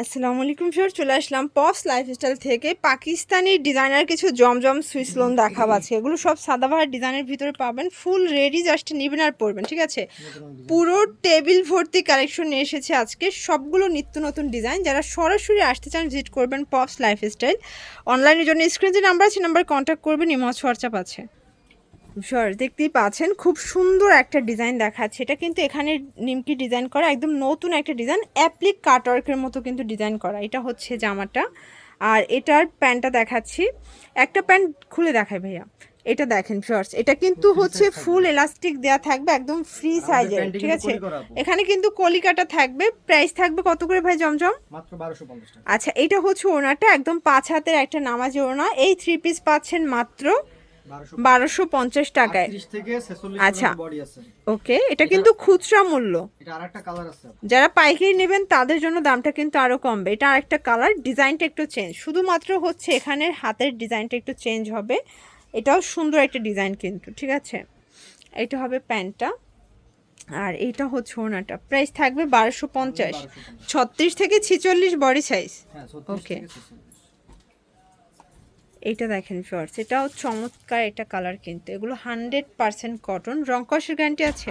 আসসালামু আলাইকুম স্যার চলে আসলাম পস লাইফস্টাইল থেকে। পাকিস্তানি ডিজাইনার কিছু জমজম সুইস লোন দেখাবো আছে এগুলো সব সাদাবাহার ডিজাইনের ভিতরে পাবেন। ফুল রেডি জাস্ট নেবেন আর পরবেন, ঠিক আছে? পুরো টেবিল ভর্তি কালেকশন নিয়ে এসেছে আজকে। সবগুলো নিত্য নতুন ডিজাইন যারা সরাসরি আসতে চান ভিজিট করবেন পপস লাইফস্টাইল অনলাইনের জন্য স্ক্রিন যে নাম্বার আছে নাম্বার কন্ট্যাক্ট করবেন ইমজ হোয়াটসঅ্যাপ আছে। শর দেখতেই পাচ্ছেন খুব সুন্দর একটা ডিজাইন দেখাচ্ছে। এটা কিন্তু এখানে নিমকি ডিজাইন করা একদম নতুন একটা ডিজাইন অ্যাপ্লিক কাটওয়ার্কের মতো কিন্তু ডিজাইন করা। এটা হচ্ছে জামাটা। আর এটার প্যান্টটা দেখাচ্ছি। একটা প্যান্ট খুলে দেখায় ভাইয়া। এটা দেখেন শর্টস এটা কিন্তু হচ্ছে ফুল এলাস্টিক দেয়া থাকবে একদম ফ্রি সাইজের ঠিক আছে? এখানে কিন্তু কলিকাটা থাকবে। প্রাইস থাকবে কত করে ভাই জমজম? মাত্র আচ্ছা এটা হচ্ছে ওনাটা একদম পাঁচ হাতের একটা নামাজি ওনা এই থ্রি পিস পাচ্ছেন মাত্র বারোশো পঞ্চাশ টাকায়। আচ্ছা। ওকে এটা কিন্তু খুচরা মূল্য। এটা যারা পাইকারি নেবেন তাদের জন্য দামটা কিন্তু আরও কমবে। এটা আরেকটা কালার ডিজাইনটা একটু চেঞ্জ শুধুমাত্র হচ্ছে এখানের হাতের ডিজাইনটা একটু চেঞ্জ হবে। এটাও সুন্দর একটা ডিজাইন কিন্তু ঠিক আছে? এটা হবে প্যান্টটা। আর এইটা হচ্ছে ওনাটা প্রাইস থাকবে বারোশো পঞ্চাশ। ছত্রিশ থেকে ছিচল্লিশ বডি সাইজ হ্যাঁ এইটা দেখেন শর্টস এটাও চমৎকার একটা কালার কিন্তু। এগুলো হান্ড্রেড পার্সেন্ট কটন রং কষের গ্যারান্টি আছে?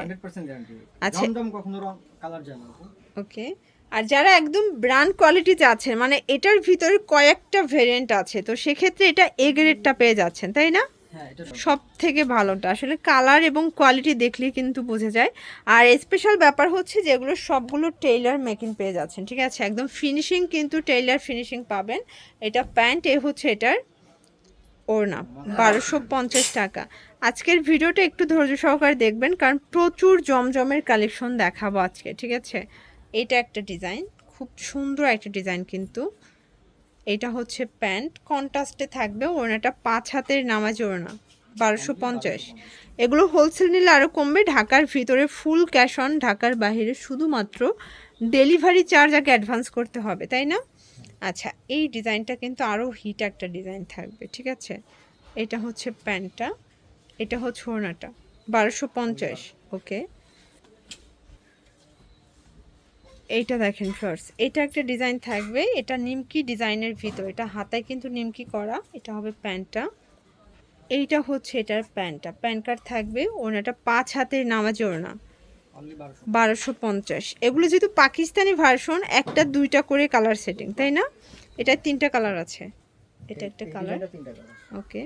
আচ্ছা। কখনো রং কালার যায় না ওকে। আর যারা একদম ব্র্যান্ড কোয়ালিটি চাচ্ছেন মানে এটার ভিতরে কয়েকটা ভেরিয়েন্ট আছে তো সেক্ষেত্রে এটা এ গ্রেডটা পেয়ে যাচ্ছেন তাই না? হ্যাঁ সব থেকে ভালোটা। আসলে কালার এবং কোয়ালিটি দেখলেই কিন্তু বোঝা যায়। আর স্পেশাল ব্যাপার হচ্ছে যেগুলো সবগুলো টেইলার মেকিং পেয়ে যাচ্ছেন ঠিক আছে? একদম ফিনিশিং কিন্তু টেইলার ফিনিশিং পাবেন। এটা প্যান্ট এ হচ্ছে এটার ওড়না, বারোশো পঞ্চাশ টাকা। আজকের ভিডিওটা একটু ধৈর্য সহকারে দেখবেন, কারণ প্রচুর জমজমের কালেকশন দেখাবো আজকে, ঠিক আছে? এটা একটা ডিজাইন, খুব সুন্দর একটা ডিজাইন কিন্তু। এটা হচ্ছে প্যান্ট, কন্ট্রাস্টে থাকবে ওড়নাটা, পাঁচ হাতের নামাজ ওড়না, বারোশো পঞ্চাশ। এগুলো হোলসেল নিলে আরও কমবে, ঢাকার ভিতরে ফুল ক্যাশ অন ঢাকার বাইরে শুধুমাত্র ডেলিভারি চার্জ আগে অ্যাডভান্স করতে হবে, তাই না? আচ্ছা এই ডিজাইনটা কিন্তু আরও হিট একটা ডিজাইন থাকবে, ঠিক আছে? এটা হচ্ছে প্যান্টটা, এটা হচ্ছে ওড়নাটা, বারোশো পঞ্চাশ, ওকে? এইটা দেখেন ফার্স্ট এটা একটা ডিজাইন থাকবে, এটা নিমকি ডিজাইনের ভিতর, এটা হাতায় কিন্তু নিমকি করা, এটা হবে প্যান্টটা। এইটা হচ্ছে এটার প্যান্টটা, প্যান্ট কার্ড থাকবে ওনাটা পাঁচ হাতের নামাজ ওড়না। বারোশো পঞ্চাশ। এগুলো যেহেতু পাকিস্তানি ভার্সন একটা দুইটা করে কালার সেটিং তাই না? এটা তিনটা কালার আছে। এটা একটা কালার ওকে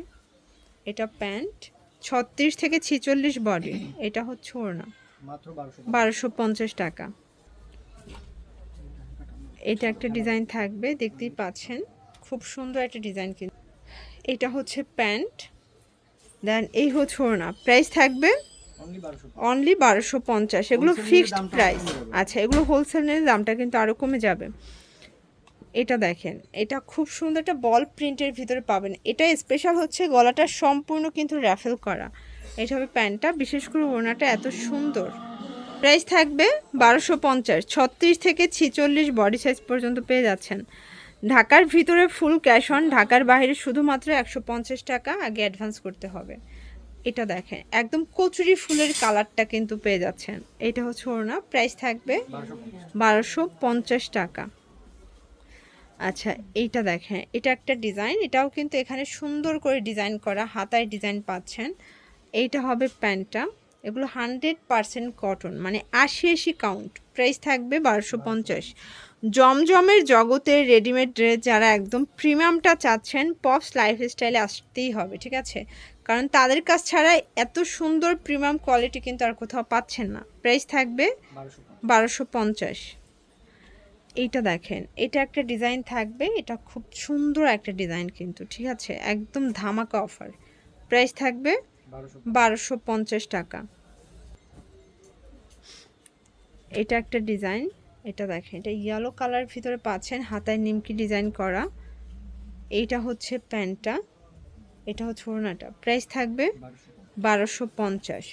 এটা প্যান্ট ছত্রিশ থেকে ছিচল্লিশ বডি এটা হচ্ছে ওড়না। বারোশো পঞ্চাশ। টাকা। এটা একটা ডিজাইন থাকবে দেখতেই পাচ্ছেন। খুব সুন্দর একটা ডিজাইন কিন্তু। এটা হচ্ছে প্যান্ট দেন এই হচ্ছে ওড়না। প্রাইস থাকবে অনলি বারোশো পঞ্চাশ। এগুলো ফিক্সড প্রাইস আচ্ছা এগুলো হোলসেল নিলে দামটা কিন্তু আরও কমে যাবে। এটা দেখেন এটা খুব সুন্দর একটা বল প্রিন্টের ভিতরে পাবেন। এটা স্পেশাল হচ্ছে গলাটা সম্পূর্ণ কিন্তু র্যাফেল করা। এটা হবে প্যান্টটা বিশেষ করে ওনাটা এত সুন্দর। প্রাইস থাকবে বারোশো পঞ্চাশ। ছত্রিশ থেকে ছিচল্লিশ বডি সাইজ পর্যন্ত পেয়ে যাচ্ছেন। ঢাকার ভিতরে ফুল ক্যাশ অন ঢাকার বাইরে শুধুমাত্র একশো পঞ্চাশ টাকা আগে অ্যাডভান্স করতে হবে। এটা দেখেন, একদম কচুরি ফুলের কালারটা কিন্তু পেয়ে যাচ্ছেন। এটা হচ্ছে ওড়না প্রাইস থাকবে বারোশো পঞ্চাশ টাকা। আচ্ছা এইটা দেখেন, এটা একটা ডিজাইন এটাও কিন্তু এখানে সুন্দর করে ডিজাইন করা, হাতায় ডিজাইন পাচ্ছেন। এইটা হবে প্যান্টটা, এগুলো হান্ড্রেড পারসেন্ট কটন মানে আশি আশি কাউন্ট প্রাইস থাকবে বারোশো পঞ্চাশ। জমজমের জগতে রেডিমেড ড্রেস যারা একদম প্রিমিয়ামটা চাচ্ছেন পপস লাইফস্টাইলে আসতেই হবে, ঠিক আছে? কারণ তাদের কাছ ছাড়া এত সুন্দর প্রিমিয়াম কোয়ালিটি কিন্তু আর কোথাও পাচ্ছেন না। প্রাইস থাকবে বারোশো পঞ্চাশ। এইটা দেখেন, এটা একটা ডিজাইন থাকবে, এটা খুব সুন্দর একটা ডিজাইন কিন্তু, ঠিক আছে? একদম ধামাকা অফার প্রাইস থাকবে বারোশো পঞ্চাশ টাকা। এটা একটা ডিজাইন এটা দেখেন, এটা ইয়েলো কালার ভিতরে পাচ্ছেন, হাতায় নিমকি ডিজাইন করা। এইটা হচ্ছে প্যান্টটা। এটা হচ্ছে ওড়নাটা। প্রাইস থাকবে বারোশো পঞ্চাশ।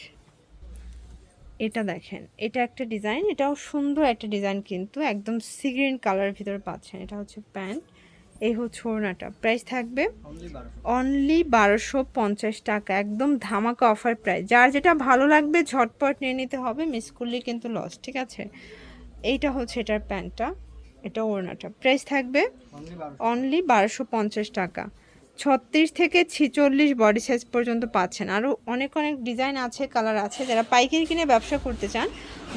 এটা দেখেন, এটা একটা ডিজাইন এটাও সুন্দর একটা ডিজাইন কিন্তু, একদম সিগ্রিন কালারের ভিতরে পাচ্ছেন। এটা হচ্ছে প্যান্ট এই হচ্ছে ওড়নাটা। প্রাইস থাকবে অনলি বারোশো পঞ্চাশ টাকা, একদম ধামাকা অফার প্রাইস যার যেটা ভালো লাগবে, ঝটপট নিয়ে নিতে হবে মিস করলেই কিন্তু লস ঠিক আছে? এইটা হচ্ছে এটার প্যান্টটা এটা ওড়নাটা। প্রাইস থাকবে অনলি বারোশো পঞ্চাশ টাকা। ছত্রিশ থেকে ছিচল্লিশ বডি সাইজ পর্যন্ত পাচ্ছেন। আরও অনেক অনেক ডিজাইন আছে কালার আছে। যারা পাইকারি কিনে ব্যবসা করতে চান,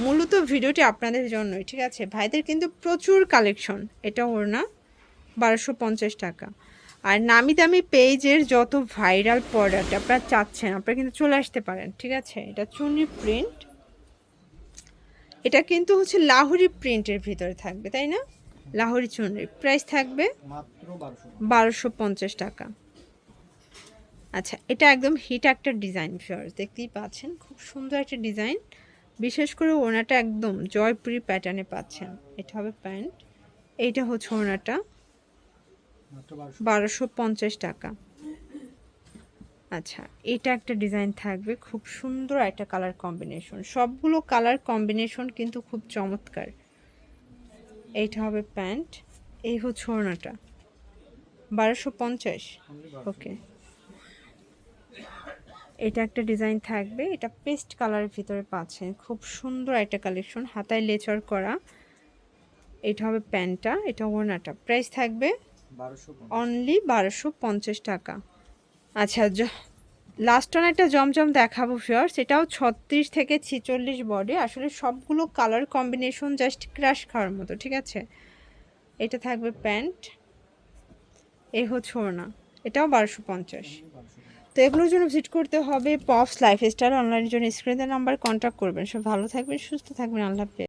মূলত ভিডিওটি আপনাদের জন্যই, ঠিক আছে? ভাইদের কিন্তু প্রচুর কালেকশন এটা ওর না? বারোশো পঞ্চাশ টাকা। আর নামি দামি পেজের যত ভাইরাল প্রোডাক্ট আপনারা চাচ্ছেন, আপনারা কিন্তু চলে আসতে পারেন, ঠিক আছে? এটা চুনি প্রিন্ট এটা কিন্তু হচ্ছে লাহুরি প্রিন্টের ভিতরে থাকবে, তাই না? লাহুরি চুনরি। প্রাইস থাকবে বারোশো পঞ্চাশ টাকা। আচ্ছা এটা একদম হিট একটা ডিজাইন ফিওর্স দেখতেই পাচ্ছেন? খুব সুন্দর একটা ডিজাইন বিশেষ করে ওনাটা একদম জয়পুরি প্যাটার্নে পাচ্ছেন। এটা হবে প্যান্ট এইটা হচ্ছে ওনাটা। বারোশো। পঞ্চাশ টাকা। আচ্ছা এটা একটা ডিজাইন থাকবে। খুব সুন্দর একটা কালার কম্বিনেশন সবগুলো কালার কম্বিনেশন কিন্তু খুব চমৎকার। এইটা হবে প্যান্ট এই হচ্ছে ওড়নাটা। বারোশো পঞ্চাশ। ওকে। এটা একটা ডিজাইন থাকবে এটা পেস্ট কালারের ভিতরে পাচ্ছেন খুব সুন্দর একটা কালেকশন হাতায় লেচার করা। এটা হবে প্যান্টটা এটা ওড়নাটা। প্রাইস থাকবে অনলি বারোশো পঞ্চাশ টাকা। আচ্ছা লাস্ট অন একটা জমজম দেখাবো ফিয়ার্স এটাও ছত্রিশ থেকে ছিচল্লিশ বডি আসলে সবগুলো কালার কম্বিনেশন জাস্ট ক্রাশ খাওয়ার মতো, ঠিক আছে? এটা থাকবে প্যান্ট এই হচ্ছে ওড়না। এটাও বারোশো পঞ্চাশ। তো এগুলোর জন্য ভিজিট করতে হবে পপস লাইফস্টাইল অনলাইনের জন্য। স্ক্রিনের নাম্বার কন্ট্যাক্ট করবেন। সব ভালো থাকবেন, সুস্থ থাকবেন। আল্লাহ